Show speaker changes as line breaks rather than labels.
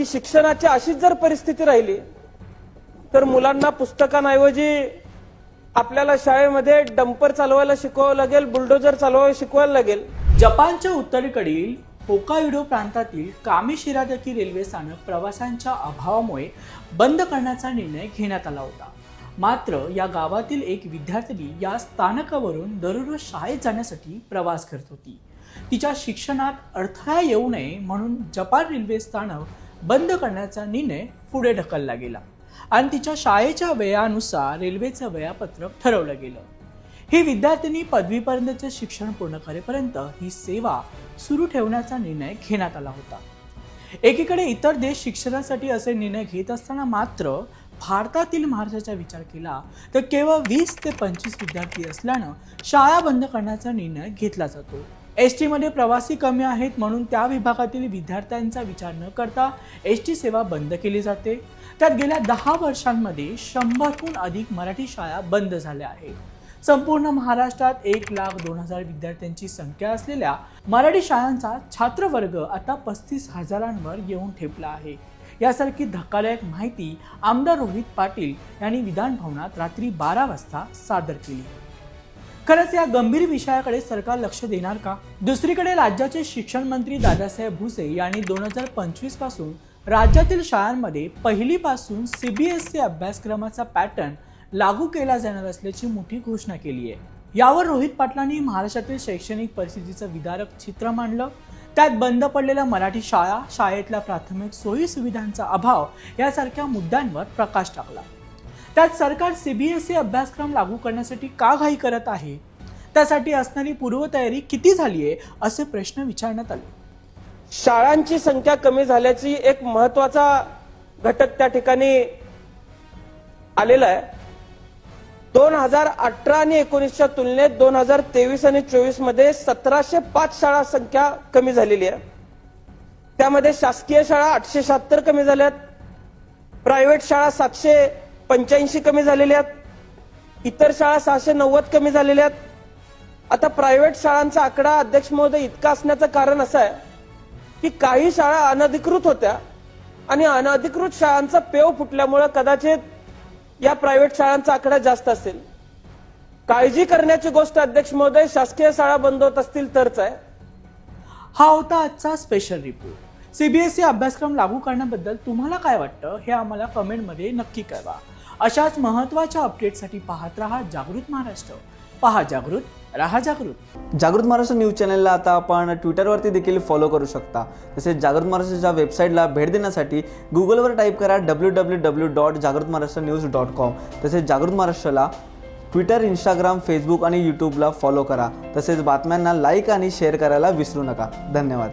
की शिक्षणाची अशीच जर परिस्थिती राहिली तर मुलांना पुस्तकांऐवजी आपल्याला शाळेमध्ये डंपर चालवायला शिकवावं लागेल बुलडोजर चालवायला शिकवायला लागेल.
जपानच्या उत्तरेकडील होकायुडो प्रांतातील कामिशिरादकी रेल्वे स्थानक प्रवाशांच्या अभावामुळे बंद करण्याचा निर्णय घेण्यात आला होता. मात्र या गावातील एक विद्यार्थिनी या स्थानकावरून दररोज शाळेत जाण्यासाठी प्रवास करत होती. तिच्या शिक्षणात अडथळा येऊ नये म्हणून जपान रेल्वे स्थानक बंद करण्याचा निर्णय पुढे ढकलला गेला. आणि तिच्या शाळेच्या वेळानुसार रेल्वेचं वेळापत्रक ठरवलं गेलं. ही विद्यार्थिनी पदवीपर्यंतचे शिक्षण पूर्ण करेपर्यंत ही सेवा सुरू ठेवण्याचा निर्णय घेण्यात आला होता. एकीकडे इतर देश शिक्षणासाठी असे निर्णय घेत असताना मात्र भारतातील महाराष्ट्राचा विचार केला तर केवळ वीस ते पंचवीस विद्यार्थी असल्यानं शाळा बंद करण्याचा निर्णय घेतला जातो. एस टीमध्ये प्रवासी कमी आहेत म्हणून त्या विभागातील विद्यार्थ्यांचा विचार न करता एस टी सेवा बंद केली जाते. त्यात गेल्या दहा वर्षांमध्ये शंभरहून अधिक मराठी शाळा बंद झाल्या आहेत. संपूर्ण महाराष्ट्रात एक लाख दोन हजार विद्यार्थ्यांची संख्या असलेल्या मराठी शाळांचा छात्रवर्ग आता पस्तीस हजारांवर येऊन ठेपला आहे. यासारखी धक्कादायक माहिती आमदार रोहित पाटील यांनी विधान भवनात रात्री बारा वाजता सादर केली. खरंच या गंभीर विषयाकडे सरकार लक्ष देणार का? दुसरीकडे राज्याचे शिक्षण मंत्री दादासाहेब भुसे यांनी दोन हजार पंचवीसपासून राज्यातील शाळांमध्ये पहिलीपासून सीबीएसई अभ्यासक्रमाचा पॅटर्न लागू केला जाणार असल्याची मोठी घोषणा केली आहे. यावर रोहित पाटलांनी महाराष्ट्रातील शैक्षणिक परिस्थितीचं विदारक चित्र मांडलं. त्यात बंद पडलेल्या मराठी शाळा शाळेतल्या प्राथमिक सोयी सुविधांचा अभाव यासारख्या मुद्द्यांवर प्रकाश टाकला. त्यात सरकार सीबीएसई अभ्यासक्रम लागू करण्यासाठी का घाई करत आहे? त्यासाठी असणारी पूर्वतयारी किती झाली आहे असे प्रश्न विचारण्यात आले.
शाळांची संख्या कमी झाल्याची एक महत्त्वाचा घटक त्या ठिकाणी आलेला आहे. दोन हजार अठरा आणि एकोणीसच्या तुलनेत दोन हजार तेवीस आणि चोवीसमध्ये सतराशे पाच शाळा संख्या कमी झालेली आहे. त्यामध्ये शासकीय शाळा आठशे शहात्तर कमी झाल्यात. प्रायव्हेट शाळा सातशे पंच्याऐंशी कमी झालेल्या आहेत. इतर शाळा सहाशे नव्वद कमी झालेल्या आहेत. आता प्रायव्हेट शाळांचा आकडा अध्यक्ष महोदय इतका असण्याचं कारण असं आहे की काही शाळा अनधिकृत होत्या आणि अनधिकृत शाळांचा पेव फुटल्यामुळे कदाचित या प्रायव्हेट शाळांचा आकडा जास्त असेल. काळजी करण्याची गोष्ट अध्यक्ष महोदय शासकीय शाळा बंद होत असतील तरच आहे.
हा होता आजचा स्पेशल रिपोर्ट सीबीएसई अभ्यासक्रम लागू करण्याबद्दल तुम्हाला काय वाटतं हे आम्हाला कमेंटमध्ये नक्की कळवा. अशाच महत्त्वाच्या अपडेटसाठी पाहत राहा जागृत महाराष्ट्र. पहा जागृत राहा जागृत.
जागृत महाराष्ट्र न्यूज चॅनलला आता आपण ट्विटरवरती देखील फॉलो करू शकता. तसेच जागृत महाराष्ट्राच्या वेबसाईटला भेट देण्यासाठी गुगलवर टाईप करा डब्ल्यू डब्ल्यू डब्ल्यू डॉट जागृत महाराष्ट्र न्यूज डॉट कॉम तसेच जागृत महाराष्ट्राला ट्विटर इंस्टाग्राम फेसबुक आणि यूट्यूबला फॉलो करा. तसेच बातम्यांना लाईक आणि शेअर करायला विसरू नका. धन्यवाद.